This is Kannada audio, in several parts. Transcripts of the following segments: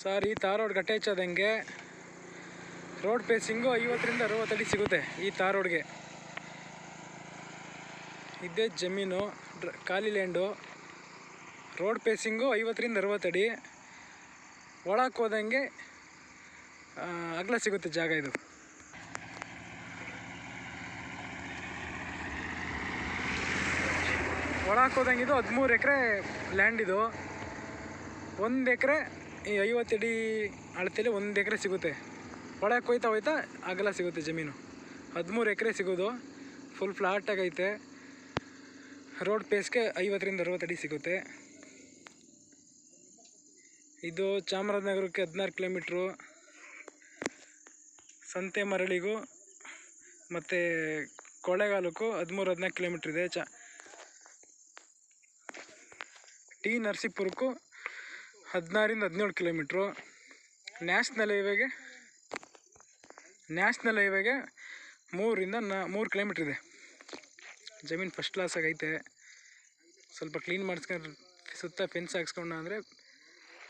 ಸರ್, ಈ ತಾರ್ ರೋಡ್ ಗಟ್ಟೆ ಹೆಚ್ಚೋದಂಗೆ ರೋಡ್ ಪೇಸಿಂಗು ಐವತ್ತರಿಂದ ಅರವತ್ತು ಅಡಿ ಸಿಗುತ್ತೆ ಈ ತಾರ್ ರೋಡ್ಗೆ. ಇದೇ ಜಮೀನು ಖಾಲಿ ಲ್ಯಾಂಡು. ರೋಡ್ ಪೇಸಿಂಗು ಐವತ್ತರಿಂದ ಅರವತ್ತು ಅಡಿ. ಒಳಕ್ಕೆ ಹೋದಂಗೆ ಅಗಲ ಸಿಗುತ್ತೆ ಜಾಗ ಇದು. ಒಳಕ್ಕೆ ಹೋದಂಗೆ ಇದು ಹದಿಮೂರು ಎಕರೆ ಲ್ಯಾಂಡ್ ಇದು. ಒಂದು ಎಕರೆ ಈ ಐವತ್ತು ಅಡಿ ಅಳತೆಯಲ್ಲಿ ಒಂದು ಎಕರೆ ಸಿಗುತ್ತೆ. ಒಳಗೆ ಕೊಯ್ತಾ ಹೋಯ್ತಾ ಅಗಲ ಸಿಗುತ್ತೆ ಜಮೀನು. ಹದಿಮೂರು ಎಕರೆ ಸಿಗೋದು. ಫುಲ್ ಫ್ಲಾಟಾಗೈತೆ ರೋಡ್ ಪೇಸ್ಗೆ ಐವತ್ತರಿಂದ ಅರವತ್ತು ಅಡಿ ಸಿಗುತ್ತೆ. ಇದು ಚಾಮರಾಜನಗರಕ್ಕೆ ಹದಿನಾರು ಕಿಲೋಮೀಟ್ರು. ಸಂತೆ ಮರಳಿಗೂ ಮತ್ತು ಕೊಳ್ಳೇಗಾಲಕ್ಕೂ ಹದಿಮೂರು ಹದಿನಾಲ್ಕು ಕಿಲೋಮೀಟ್ರ್ ಇದೆ. ಚ ಟಿ ನರಸೀಪುರಕ್ಕೂ ಹದಿನಾರಿಂದ ಹದಿನೇಳು ಕಿಲೋಮೀಟ್ರು. ನ್ಯಾಷನಲ್ ಹೈವೇಗೆ ನ್ಯಾಷನಲ್ ಹೈವೇಗೆ ಮೂರಿಂದ ನಾ, ಮೂರು ಕಿಲೋಮೀಟ್ರ್ ಇದೆ. ಜಮೀನು ಫಸ್ಟ್ ಕ್ಲಾಸ್ ಆಗೈತೆ. ಸ್ವಲ್ಪ ಕ್ಲೀನ್ ಮಾಡಿಸ್ಕೊಂಡು, ಸುತ್ತ ಫೆನ್ಸ್ ಹಾಕ್ಸ್ಕೊಂಡ ಅಂದರೆ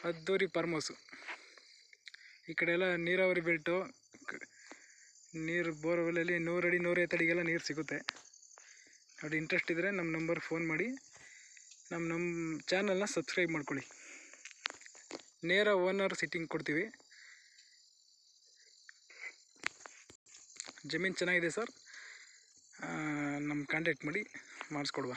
ಅದ್ದೂರಿ ಫಾರ್ಮ್ ಹೌಸು ಈ ಕಡೆ ಎಲ್ಲ ನೀರಾವರಿ ಬೆಲ್ಟು ನೀರು ಬೋರ್ವೆಲಲ್ಲಿ ನೂರಡಿ, ನೂರೈವತ್ತು ಅಡಿಗೆಲ್ಲ ನೀರು ಸಿಗುತ್ತೆ. ನೋಡಿ ಇಂಟ್ರೆಸ್ಟ್ ಇದ್ದರೆ ನಮ್ಮ ನಂಬರ್ ಫೋನ್ ಮಾಡಿ. ನಮ್ಮ ನಮ್ಮ ಚಾನಲ್ನ ಸಬ್ಸ್ಕ್ರೈಬ್ ಮಾಡ್ಕೊಳ್ಳಿ. ನೇರ ಓನರ್ ಸಿಟ್ಟಿಂಗ್ ಕೊಡ್ತೀವಿ. ಜಮೀನು ಚೆನ್ನಾಗಿದೆ ಸರ್. ನಮ್ಮ ಕಾಂಟ್ಯಾಕ್ಟ್ ಮಾಡಿ ಮಾಡಿಸ್ಕೊಡುವ.